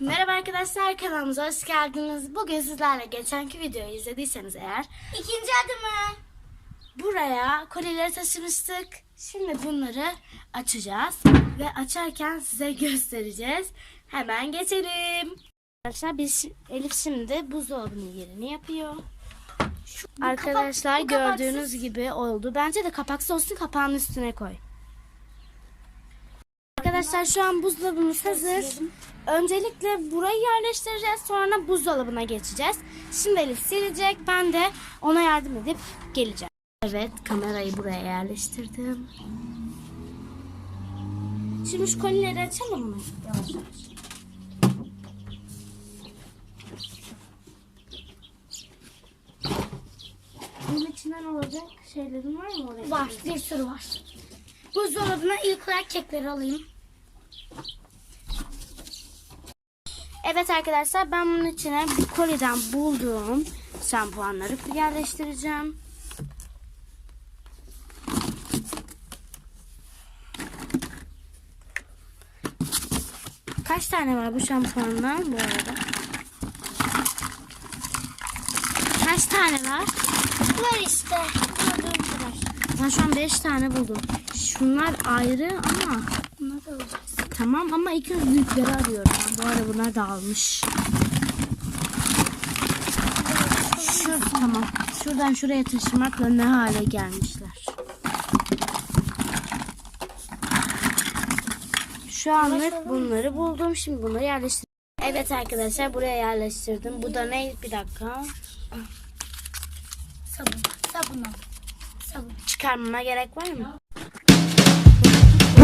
Merhaba arkadaşlar kanalımıza hoş geldiniz. Bugün sizlerle geçenki videoyu izlediyseniz eğer İkinci adımı. buraya kolileri taşımıştık. Şimdi bunları açacağız ve açarken size göstereceğiz. Hemen geçelim. Arkadaşlar biz Elif şimdi buzdolabının yerini yapıyor. Arkadaşlar kapak- bu kapaksız. gördüğünüz gibi oldu. Bence de kapaksız olsun kapağın üstüne koy. Arkadaşlar şu an buzdolabımız hazır. Öncelikle burayı yerleştireceğiz. Sonra buzdolabına geçeceğiz. Şimdi Elif silecek. Ben de ona yardım edip geleceğim. Evet kamerayı buraya yerleştirdim. Şimdi şu kolileri açalım mı? Yavaş yavaş. Bunun içinden olacak şeylerin var mı oraya? Var bir sürü var. Buzdolabına ilk olarak kekleri alayım. Evet arkadaşlar ben bunun içine bir koliden bulduğum şampuanları yerleştireceğim. Kaç tane var bu şampuandan bu arada? Kaç tane var? Var işte. Gördüğüm kadar. Ben şu an 5 tane buldum. Şunlar ayrı ama Bunları da alacağız. Tamam ama ilk önce büyükleri arıyorum. Ben. Bu arada bunlar dağılmış. Şu tamam. Şuradan şuraya taşımakla ne hale gelmişler. Şu anlık bunları buldum. Şimdi bunları yerleştirdim. Evet arkadaşlar buraya yerleştirdim. Bu da ne? Bir dakika. Sabun. Sabun. Sabun. Çıkarmama gerek var mı?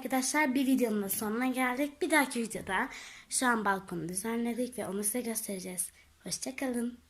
arkadaşlar bir videonun sonuna geldik. Bir dahaki videoda şu an balkonu düzenledik ve onu size göstereceğiz. Hoşçakalın.